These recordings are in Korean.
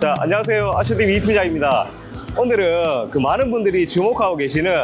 자, 안녕하세요. 아쇼TV 이투자입니다. 오늘은 그 많은 분들이 주목하고 계시는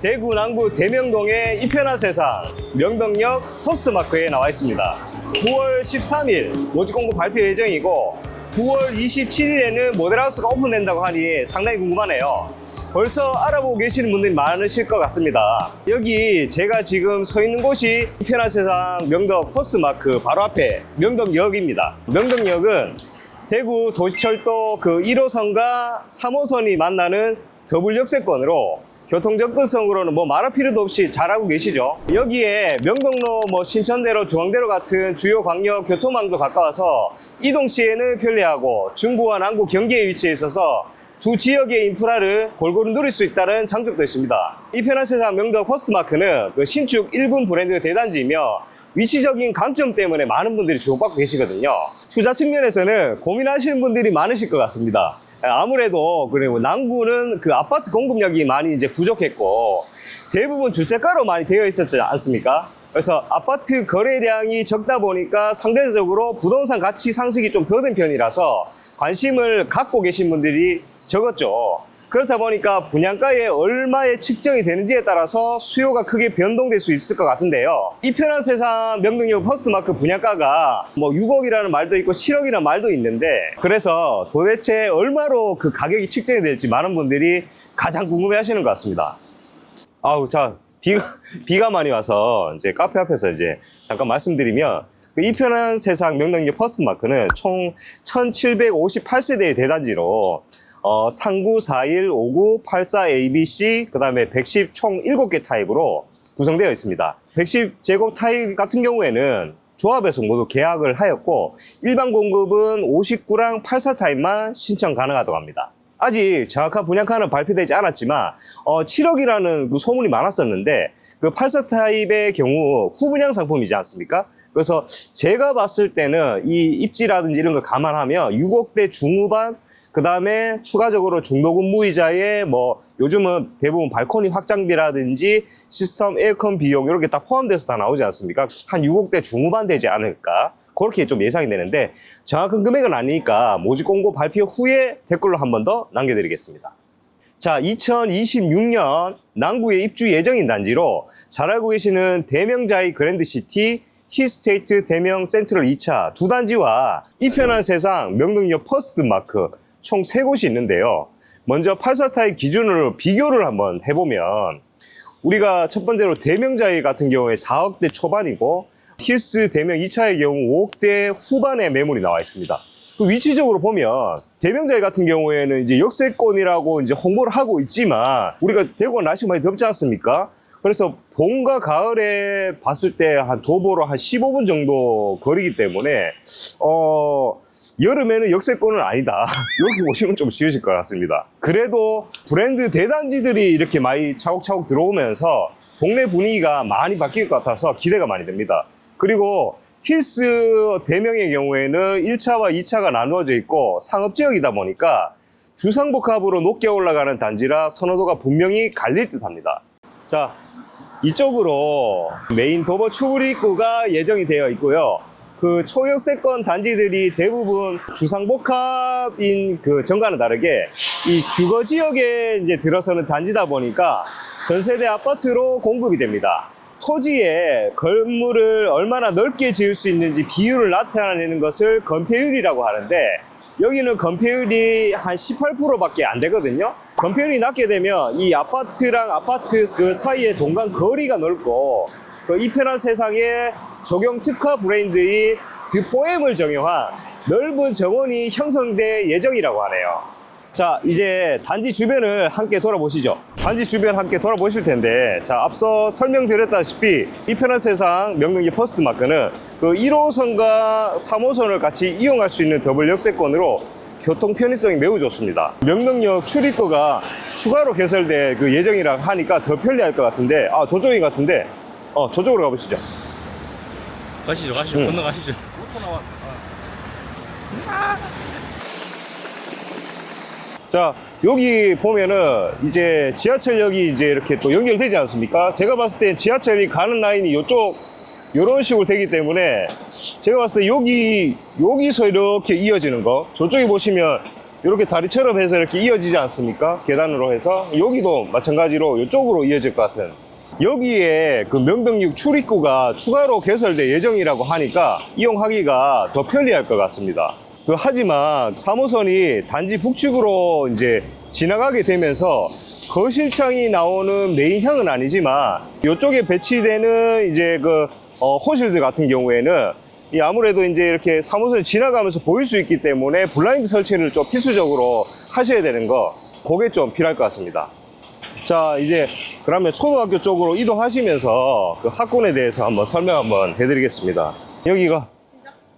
대구 남구 대명동의 이편한 세상 명덕역 포스트마크에 나와 있습니다. 9월 13일 모집 공고 발표 예정이고 9월 27일에는 모델하우스가 오픈된다고 하니 상당히 궁금하네요. 벌써 알아보고 계시는 분들이 많으실 것 같습니다. 여기 제가 지금 서 있는 곳이 이편한 세상 명덕 포스트마크 바로 앞에 명덕역입니다. 명덕역은 대구 도시철도 그 1호선과 3호선이 만나는 더블 역세권으로 교통 접근성으로는 뭐 말할 필요도 없이 잘 알고 계시죠. 여기에 명동로, 뭐 신천대로, 중앙대로 같은 주요 광역 교통망도 가까워서 이동 시에는 편리하고 중부와 남구 경계에 위치해 있어서 두 지역의 인프라를 골고루 누릴 수 있다는 장점도 있습니다. 이 편한 세상 명덕 포스트마크는 그 신축 1분 브랜드 대단지이며 위치적인 강점 때문에 많은 분들이 주목받고 계시거든요. 투자 측면에서는 고민하시는 분들이 많으실 것 같습니다. 아무래도 그리고 남구는 그 아파트 공급력이 많이 이제 부족했고 대부분 주택가로 많이 되어 있었지 않습니까? 그래서 아파트 거래량이 적다 보니까 상대적으로 부동산 가치 상승이 좀 더딘 편이라서 관심을 갖고 계신 분들이 적었죠. 그렇다 보니까 분양가에 얼마에 측정이 되는지에 따라서 수요가 크게 변동될 수 있을 것 같은데요. 이 편한 세상 명동역 퍼스트마크 분양가가 뭐 6억이라는 말도 있고 7억이라는 말도 있는데 그래서 도대체 얼마로 그 가격이 측정이 될지 많은 분들이 가장 궁금해 하시는 것 같습니다. 아우, 자, 비가, 비가 많이 와서 이제 카페 앞에서 이제 잠깐 말씀드리면 그이 편한 세상 명동역 퍼스트 마크는 총 1758세대의 대단지로 어, 39, 41, 59, 84, ABC, 그 다음에 110 총 7개 타입으로 구성되어 있습니다. 110 제곱 타입 같은 경우에는 조합에서 모두 계약을 하였고 일반 공급은 59랑 84 타입만 신청 가능하다고 합니다. 아직 정확한 분양가는 발표되지 않았지만 어, 7억이라는 그 소문이 많았었는데 그 84 타입의 경우 후분양 상품이지 않습니까? 그래서 제가 봤을 때는 이 입지라든지 이런 걸 감안하면 6억대 중후반 그 다음에 추가적으로 중도금 무이자에 뭐 요즘은 대부분 발코니 확장비라든지 시스템 에어컨 비용 이렇게 다 포함돼서 다 나오지 않습니까? 한 6억대 중후반 되지 않을까? 그렇게 좀 예상이 되는데 정확한 금액은 아니니까 모집 공고 발표 후에 댓글로 한 번 더 남겨드리겠습니다. 자, 2026년 남구에 입주 예정인 단지로 잘 알고 계시는 대명자이 그랜드시티 히스테이트 대명 센트럴 2차 두 단지와 이편한 세상 명동역 퍼스트 마크 총 세 곳이 있는데요. 먼저 84타입 기준으로 비교를 한번 해보면 우리가 첫 번째로 대명자이 같은 경우에 4억대 초반이고 히스 대명 2차의 경우 5억대 후반의 매물이 나와 있습니다. 그 위치적으로 보면 대명자이 같은 경우에는 이제 역세권이라고 이제 홍보를 하고 있지만 우리가 대구가 날씨가 많이 덥지 않습니까? 그래서 봄과 가을에 봤을 때 한 도보로 한 15분 정도 거리기 때문에 어 여름에는 역세권은 아니다. 여기 오시면 좀 쉬우실 것 같습니다. 그래도 브랜드 대단지들이 이렇게 많이 차곡차곡 들어오면서 동네 분위기가 많이 바뀔 것 같아서 기대가 많이 됩니다. 그리고 힐스 대명의 경우에는 1차와 2차가 나누어져 있고 상업지역이다 보니까 주상복합으로 높게 올라가는 단지라 선호도가 분명히 갈릴 듯 합니다. 자, 이쪽으로 메인 도보 추구리 입구가 예정이 되어 있고요. 그 초역세권 단지들이 대부분 주상복합인 그 정과는 다르게 이 주거 지역에 이제 들어서는 단지다 보니까 전세대 아파트로 공급이 됩니다. 토지에 건물을 얼마나 넓게 지을 수 있는지 비율을 나타내는 것을 건폐율이라고 하는데 여기는 건폐율이 한 18%밖에 안 되거든요. 건폐율이 낮게 되면 이 아파트랑 아파트 그 사이의 동간 거리가 넓고 그 이편한 세상에 적용 특화 브랜드인 드포엠을 적용한 넓은 정원이 형성될 예정이라고 하네요. 자, 이제 단지 주변을 함께 돌아보시죠. 단지 주변 함께 돌아보실 텐데, 자, 앞서 설명드렸다시피 이편한 세상 명동기 퍼스트 마크는 그 1호선과 3호선을 같이 이용할 수 있는 더블 역세권으로 교통 편의성이 매우 좋습니다. 명동역 출입구가 추가로 개설될 그 예정이라 하니까 더 편리할 것 같은데, 아, 저쪽인 것 같은데, 어, 저쪽으로 가보시죠. 가시죠, 가시죠, 응. 건너가시죠. 자, 여기 보면은 이제 지하철역이 이제 이렇게 또 연결되지 않습니까? 제가 봤을 때 지하철이 가는 라인이 이쪽, 이런 식으로 되기 때문에 제가 봤을 때 여기, 여기서 이렇게 이어지는 거, 저쪽에 보시면 이렇게 다리처럼 해서 이렇게 이어지지 않습니까? 계단으로 해서 여기도 마찬가지로 이쪽으로 이어질 것 같은 여기에 그 명덕역 출입구가 추가로 개설될 예정이라고 하니까 이용하기가 더 편리할 것 같습니다. 그 하지만 3호선이 단지 북측으로 이제 지나가게 되면서 거실창이 나오는 메인향은 아니지만 이쪽에 배치되는 이제 그 어, 호실들 같은 경우에는 이 아무래도 이제 이렇게 3호선이 지나가면서 보일 수 있기 때문에 블라인드 설치를 좀 필수적으로 하셔야 되는 거 그게 좀 필요할 것 같습니다. 자 이제 그러면 초등학교 쪽으로 이동하시면서 그 학군에 대해서 한번 설명 한번 해드리겠습니다. 여기가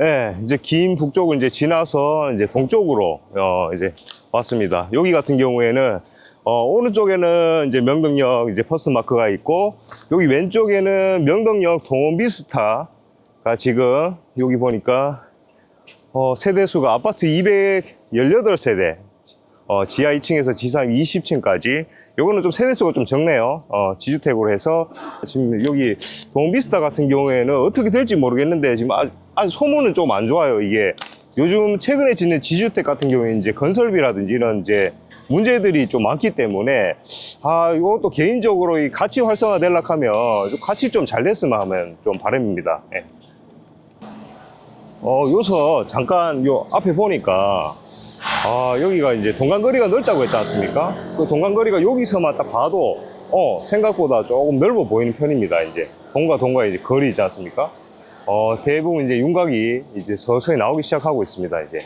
예, 이제 긴 북쪽을 이제 지나서 이제 동쪽으로 어, 이제 왔습니다. 여기 같은 경우에는 어, 오른쪽에는 이제 명덕역 이제 퍼스 마크가 있고 여기 왼쪽에는 명덕역 동원비스타가 지금 여기 보니까 어, 세대 수가 아파트 218세대 어, 지하 2층에서 지상 20층까지. 요거는 좀 세대수가 좀 적네요. 어, 지주택으로 해서. 지금 여기 동비스타 같은 경우에는 어떻게 될지 모르겠는데 지금 아주, 아주 소문은 좀 안 좋아요 이게. 요즘 최근에 짓는 지주택 같은 경우에 이제 건설비라든지 이런 이제 문제들이 좀 많기 때문에 아 이것도 개인적으로 이 같이 활성화 되려고 하면 좀 같이 좀 잘 됐으면 하면 좀 바람입니다 예. 어 요서 잠깐 요 앞에 보니까 아, 여기가 이제 동간거리가 넓다고 했지 않습니까? 그 동간거리가 여기서만 딱 봐도, 어, 생각보다 조금 넓어 보이는 편입니다, 이제. 동과 동과 이제 거리지 않습니까? 어, 대부분 이제 윤곽이 이제 서서히 나오기 시작하고 있습니다, 이제.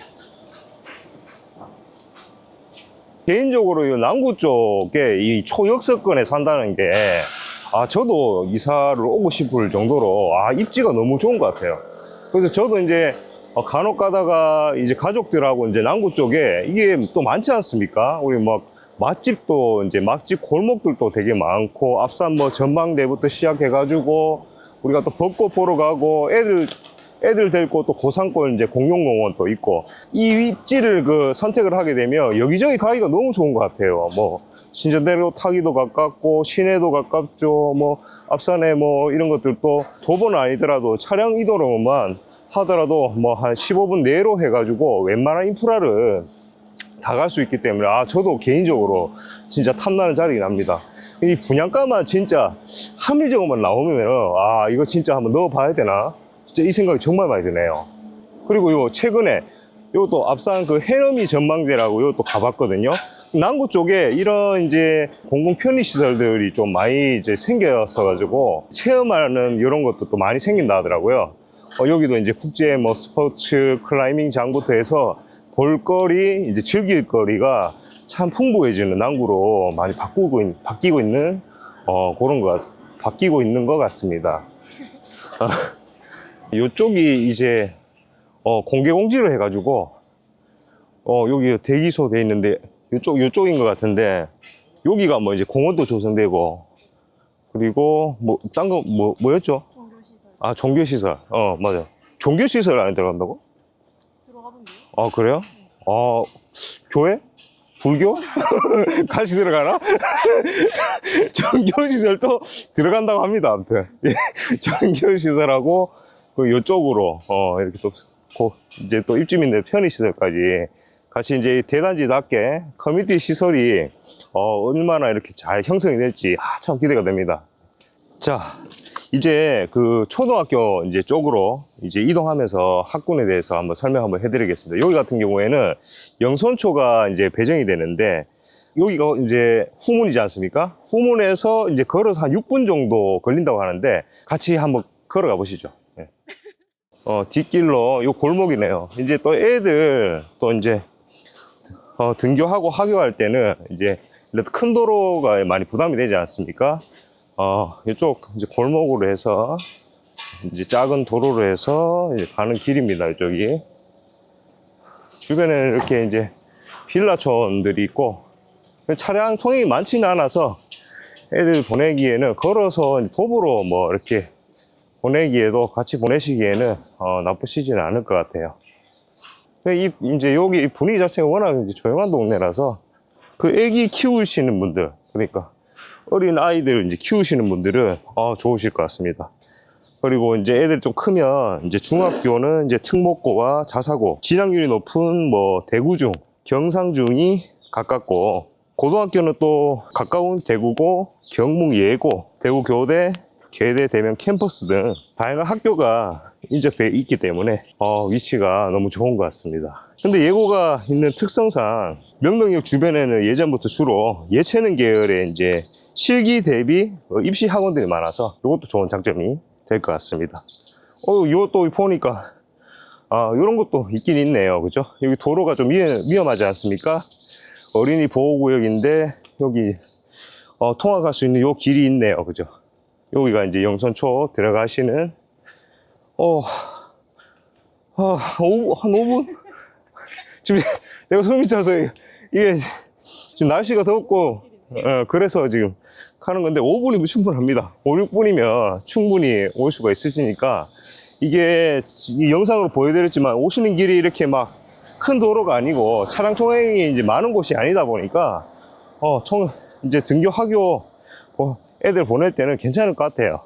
개인적으로 이 남구 쪽에 이 초역세권에 산다는 게, 아, 저도 이사를 오고 싶을 정도로, 아, 입지가 너무 좋은 것 같아요. 그래서 저도 이제 어, 간혹 가다가 이제 가족들하고 이제 남구 쪽에 이게 또 많지 않습니까? 우리 막 맛집도 이제 맛집 골목들도 되게 많고 앞산 뭐 전망대부터 시작해가지고 우리가 또 벚꽃 보러 가고 애들 애들 데리고 또 고산골 이제 공룡공원도 있고 이 입지를 그 선택을 하게 되면 여기저기 가기가 너무 좋은 것 같아요. 뭐 신전대로 타기도 가깝고 시내도 가깝죠. 뭐 앞산에 뭐 이런 것들도 도보는 아니더라도 차량 이동으로만 하더라도 뭐 한 15분 내로 해가지고 웬만한 인프라를 다 갈 수 있기 때문에 아 저도 개인적으로 진짜 탐나는 자리긴 합니다. 이 분양가만 진짜 합리적으로만 나오면 아 이거 진짜 한번 넣어봐야 되나 이 생각이 정말 많이 드네요. 그리고 요 최근에 요또 앞산 그 해넘이 전망대라고 요 또 가봤거든요. 남구 쪽에 이런 이제 공공 편의 시설들이 좀 많이 이제 생겨서 가지고 체험하는 이런 것도 또 많이 생긴다 하더라고요. 어, 여기도 이제 국제 뭐 스포츠 클라이밍 장부터 해서 볼거리, 이제 즐길 거리가 참 풍부해지는 남구로 많이 바꾸고, 있- 바뀌고 있는, 어, 그런 것, 같- 바뀌고 있는 것 같습니다. 아, 이쪽이 이제, 어, 공개 공지를 해가지고, 어, 여기 대기소 돼 있는데, 이쪽, 이쪽인 것 같은데, 여기가 뭐 이제 공원도 조성되고, 그리고 뭐, 딴 거, 뭐, 뭐였죠? 종교시설 아, 종교시설. 어, 맞아. 종교시설 안에 들어간다고? 들어가던데요? 아, 그래요? 어, 교회? 불교? 같이 들어가나? 종교시설도 들어간다고 합니다, 아무튼. 예, 종교시설하고, 그, 요쪽으로, 어, 이렇게 또, 고, 이제 또 입주민들 편의시설까지 같이 이제 대단지답게 커뮤니티 시설이, 어, 얼마나 이렇게 잘 형성이 될지, 아, 참 기대가 됩니다. 자, 이제 그 초등학교 이제 쪽으로 이제 이동하면서 학군에 대해서 한번 설명 한번 해드리겠습니다. 여기 같은 경우에는 영선초가 이제 배정이 되는데 여기가 이제 후문이지 않습니까? 후문에서 이제 걸어서 한 6분 정도 걸린다고 하는데 같이 한번 걸어가 보시죠. 예. 어, 뒷길로 요 골목이네요. 이제 또 애들 또 이제 어, 등교하고 하교할 때는 이제 이렇게 큰 도로가 많이 부담이 되지 않습니까? 어, 이쪽 이제 골목으로 해서 이제 작은 도로로 해서 이제 가는 길입니다. 이쪽이 주변에는 이렇게 이제 빌라촌들이 있고 차량 통행이 많지는 않아서 애들 보내기에는 걸어서 도보로 뭐 이렇게 보내기에도 같이 보내시기에는 어, 나쁘시지는 않을 것 같아요. 이, 이제 여기 이 분위기 자체가 워낙 이제 조용한 동네라서 그 애기 키우시는 분들 그러니까 어린 아이들 이제 키우시는 분들은 어, 좋으실 것 같습니다. 그리고 이제 애들 좀 크면 이제 중학교는 이제 특목고와 자사고 진학률이 높은 뭐 대구 중 경상중이 가깝고 고등학교는 또 가까운 대구고 경북 예고 대구 교대 계대 대면 캠퍼스 등 다양한 학교가 인접해 있기 때문에 어, 위치가 너무 좋은 것 같습니다. 근데 예고가 있는 특성상 명동역 주변에는 예전부터 주로 예체능 계열의 이제 실기 대비 어, 입시 학원들이 많아서 이것도 좋은 장점이 될 것 같습니다. 어, 이것도 보니까 아, 이런 것도 있긴 있네요. 그죠? 여기 도로가 좀 위험, 위험 하지 않습니까? 어린이 보호구역인데, 여기, 어, 통학할 수 있는 요 길이 있네요. 그죠? 여기가 이제 영선초 들어가시는, 어, 어, 오, 한 5분? 지금 내가 숨이 차서 이게 지금 날씨가 덥고, 어, 그래서 지금 가는 건데 5분이면 충분합니다. 5, 6분이면 충분히 올 수가 있으시니까 이게 이 영상으로 보여드렸지만 오시는 길이 이렇게 막 큰 도로가 아니고 차량 통행이 이제 많은 곳이 아니다 보니까 어, 통, 이제 등교 학교 어, 애들 보낼 때는 괜찮을 것 같아요.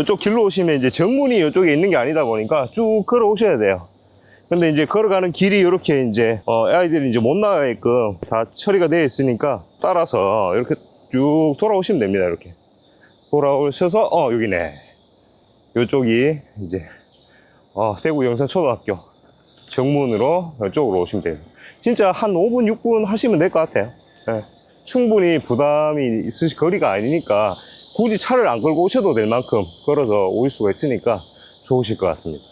이쪽 길로 오시면 이제 정문이 이쪽에 있는 게 아니다 보니까 쭉 걸어 오셔야 돼요. 근데 이제 걸어가는 길이 이렇게 이제 어, 아이들이 이제 못 나가게끔 다 처리가 되어 있으니까 따라서 이렇게 쭉 돌아오시면 됩니다. 이렇게 돌아오셔서 어 여기네. 이쪽이 이제 어, 대구 영산초등학교 정문으로 이쪽으로 오시면 돼요. 진짜 한 5분, 6분 하시면 될 것 같아요. 예. 충분히 부담이 있으실 거리가 아니니까 굳이 차를 안 끌고 오셔도 될 만큼 걸어서 올 수가 있으니까 좋으실 것 같습니다.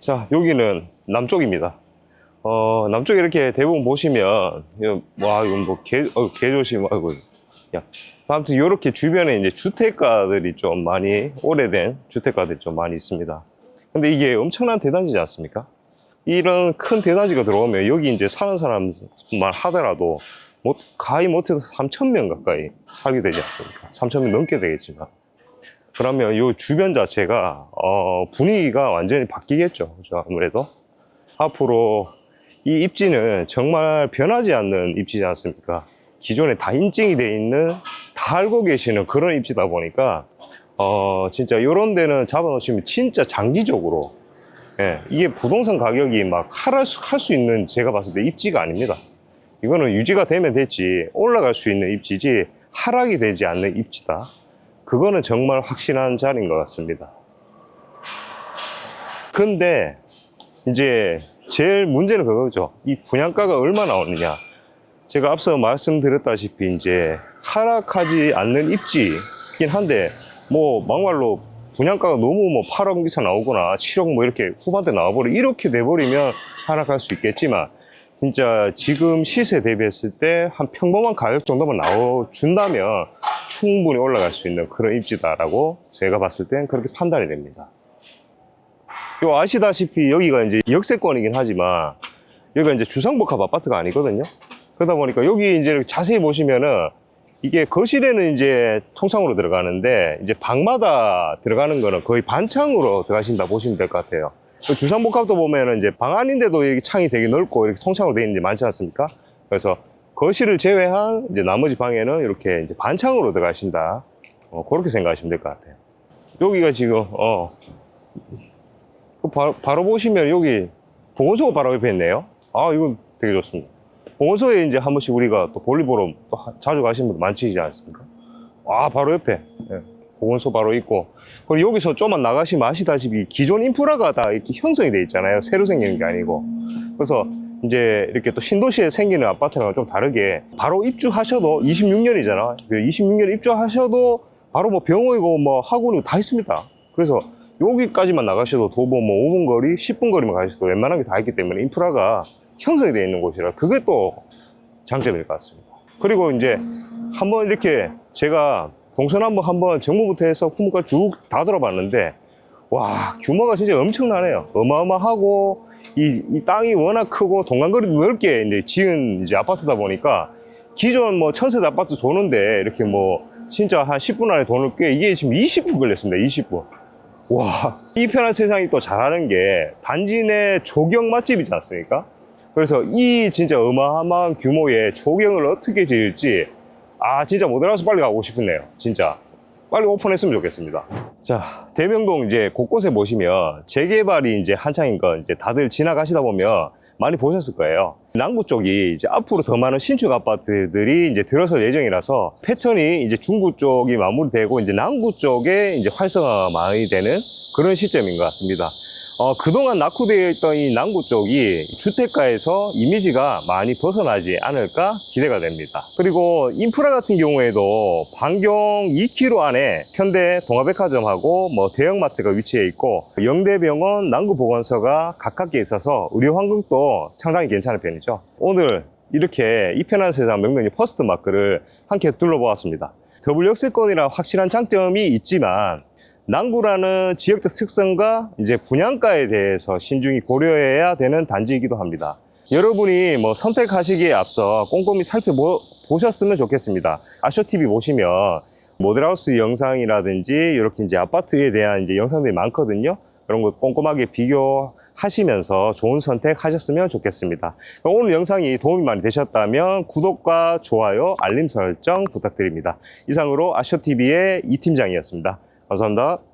자, 여기는 남쪽입니다. 어, 남쪽에 이렇게 대부분 보시면, 와, 이건 뭐, 개, 어, 개 조심, 아이고. 야. 아무튼 이렇게 주변에 이제 주택가들이 좀 많이, 오래된 주택가들이 좀 많이 있습니다. 근데 이게 엄청난 대단지지 않습니까? 이런 큰 대단지가 들어오면 여기 이제 사는 사람만 하더라도 뭐 가히 못해도 3,000명 가까이 살게 되지 않습니까? 3,000명 넘게 되겠지만. 그러면 이 주변 자체가, 어, 분위기가 완전히 바뀌겠죠. 그죠? 아무래도. 앞으로 이 입지는 정말 변하지 않는 입지지 않습니까? 기존에 다 인증이 돼 있는, 다 알고 계시는 그런 입지다 보니까, 어, 진짜 이런 데는 잡아놓으시면 진짜 장기적으로, 예, 이게 부동산 가격이 막 할수 할 수 있는 제가 봤을 때 입지가 아닙니다. 이거는 유지가 되면 됐지, 올라갈 수 있는 입지지, 하락이 되지 않는 입지다. 그거는 정말 확실한 자리인 것 같습니다. 근데 이제 제일 문제는 그거죠. 이 분양가가 얼마 나오느냐. 제가 앞서 말씀드렸다시피 이제 하락하지 않는 입지긴 한데 뭐 막말로 분양가가 너무 뭐 8억 이상 나오거나 7억 뭐 이렇게 후반대 나와버려 이렇게 돼버리면 하락할 수 있겠지만 진짜 지금 시세 대비했을 때 한 평범한 가격 정도만 나와준다면 충분히 올라갈 수 있는 그런 입지다라고 제가 봤을 땐 그렇게 판단이 됩니다. 요 아시다시피 여기가 이제 역세권이긴 하지만 여기가 이제 주상복합 아파트가 아니거든요. 그러다 보니까 여기 이제 자세히 보시면은 이게 거실에는 이제 통창으로 들어가는데 이제 방마다 들어가는 거는 거의 반창으로 들어가신다 보시면 될 것 같아요. 그 주상복합도 보면은 이제 방 안인데도 이렇게 창이 되게 넓고 이렇게 통창으로 되어 있는 게 많지 않습니까? 그래서 거실을 제외한 이제 나머지 방에는 이렇게 이제 반창으로 들어가신다. 어, 그렇게 생각하시면 될 것 같아요. 여기가 지금 어그 바로, 바로 보시면 여기 보건소가 바로 옆에 있네요. 아, 이건 되게 좋습니다. 보건소에 이제 한 번씩 우리가 또 볼일 보러 또 하- 자주 가시는 분들 많으시지 않습니까? 아, 바로 옆에. 예, 보건소 바로 있고. 그리고 여기서 좀만 나가시면 아시다시피 기존 인프라가 다 이렇게 형성이 돼 있잖아요. 새로 생기는 게 아니고. 그래서 이제 이렇게 또 신도시에 생기는 아파트랑 좀 다르게 바로 입주하셔도 26년이잖아. 26년 입주하셔도 바로 뭐 병원이고 뭐 학원이고 다 있습니다. 그래서 여기까지만 나가셔도 도보 뭐 5분 거리, 10분 거리만 가셔도 웬만한 게 다 있기 때문에 인프라가 형성이 되어 있는 곳이라 그게 또 장점일 것 같습니다. 그리고 이제 한번 이렇게 제가 동서남북 한번 정부부터 해서 후문까지 쭉다 돌아봤는데 와 규모가 진짜 엄청나네요. 어마어마하고 이, 이 땅이 워낙 크고 동간거리도 넓게 이제 지은 이제 아파트다 보니까 기존 뭐 천세대 아파트 도는데 이렇게 뭐 진짜 한 10분 안에 돈을 꽤 이게 지금 20분 걸렸습니다. 20분. 와, 이 편한 세상이 또 잘하는 게 단지 내 조경 맛집이지 않습니까? 그래서 이 진짜 어마어마한 규모의 조경을 어떻게 지을지 아 진짜 못 알아서 빨리 가고 싶네요. 진짜 빨리 오픈했으면 좋겠습니다. 자, 대명동 이제 곳곳에 보시면 재개발이 이제 한창인 거 이제 다들 지나가시다 보면 많이 보셨을 거예요. 남구 쪽이 이제 앞으로 더 많은 신축 아파트들이 이제 들어설 예정이라서 패턴이 이제 중구 쪽이 마무리되고 이제 남구 쪽에 이제 활성화가 많이 되는 그런 시점인 것 같습니다. 어, 그동안 낙후되어 있던 이 남구 쪽이 주택가에서 이미지가 많이 벗어나지 않을까 기대가 됩니다. 그리고 인프라 같은 경우에도 반경 2km 안에 현대 동아백화점하고 뭐 대형마트가 위치해 있고 영대병원 남구보건소가 가깝게 있어서 의료 환경도 상당히 괜찮은 편이죠. 오늘 이렇게 이 편한 세상 명동의 퍼스트 마크를 함께 둘러보았습니다. 더블 역세권이라 확실한 장점이 있지만 남구라는 지역적 특성과 이제 분양가에 대해서 신중히 고려해야 되는 단지이기도 합니다. 여러분이 뭐 선택하시기에 앞서 꼼꼼히 살펴보셨으면 좋겠습니다. 아쇼TV 보시면 모델하우스 영상이라든지 이렇게 이제 아파트에 대한 이제 영상들이 많거든요. 그런 것 꼼꼼하게 비교하시면서 좋은 선택하셨으면 좋겠습니다. 오늘 영상이 도움이 많이 되셨다면 구독과 좋아요, 알림 설정 부탁드립니다. 이상으로 아쇼TV의 이 팀장이었습니다. 감사합니다.